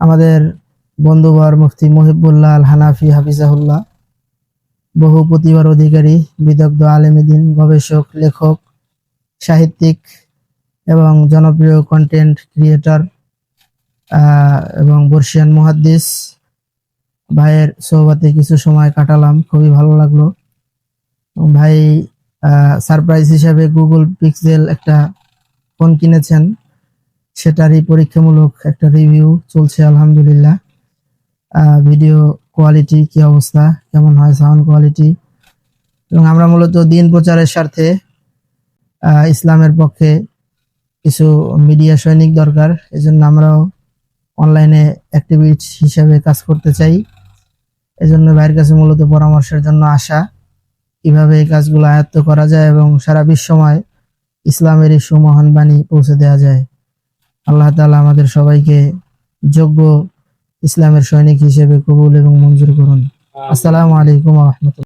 আমাদের বন্ধুবর মুফতি মহিবুল্লাহ আল হানাফি হাফিজাহুল্লাহ, বহু প্রতিভার অধিকারী, বিদগ্ধ আলেমদিন গবেষক, লেখক, সাহিত্যিক এবং জনপ্রিয় কন্টেন্ট ক্রিয়েটর এবং বর্ষিয়ান মুহাদ্দিস। ভাইয়ের সোহবাতে কিছু সময় কাটালাম, খুবই ভালো লাগল। ভাই সারপ্রাইজ হিসাবে গুগল পিক্সেল একটা ফোন কিনেছেন। সেটারই পরীক্ষামূলক একটা রিভিউ চলছে, আলহামদুলিল্লাহ। ভিডিও কোয়ালিটি কি অবস্থা, কেমন হয় সাউন্ড কোয়ালিটি এবং আমরা মূলত দিন প্রচারের স্বার্থে ইসলামের পক্ষে কিছু মিডিয়া সৈনিক দরকার, এজন্য আমরাও অনলাইনে অ্যাক্টিভিট হিসাবে কাজ করতে চাই। এজন্য ভাইয়ের কাছে মূলত পরামর্শের জন্য আসা, কীভাবে এই কাজগুলো আয়ত্ত করা যায় এবং সারা বিশ্বময় ইসলামের এই সুমহান বাণী পৌঁছে দেওয়া যায়। আল্লাহ তালা আমাদের সবাইকে যোগ্য ইসলামের সৈনিক হিসেবে কবুল এবং মঞ্জুর করুন। আসসালামু আলাইকুম রহমতুল্লাহ।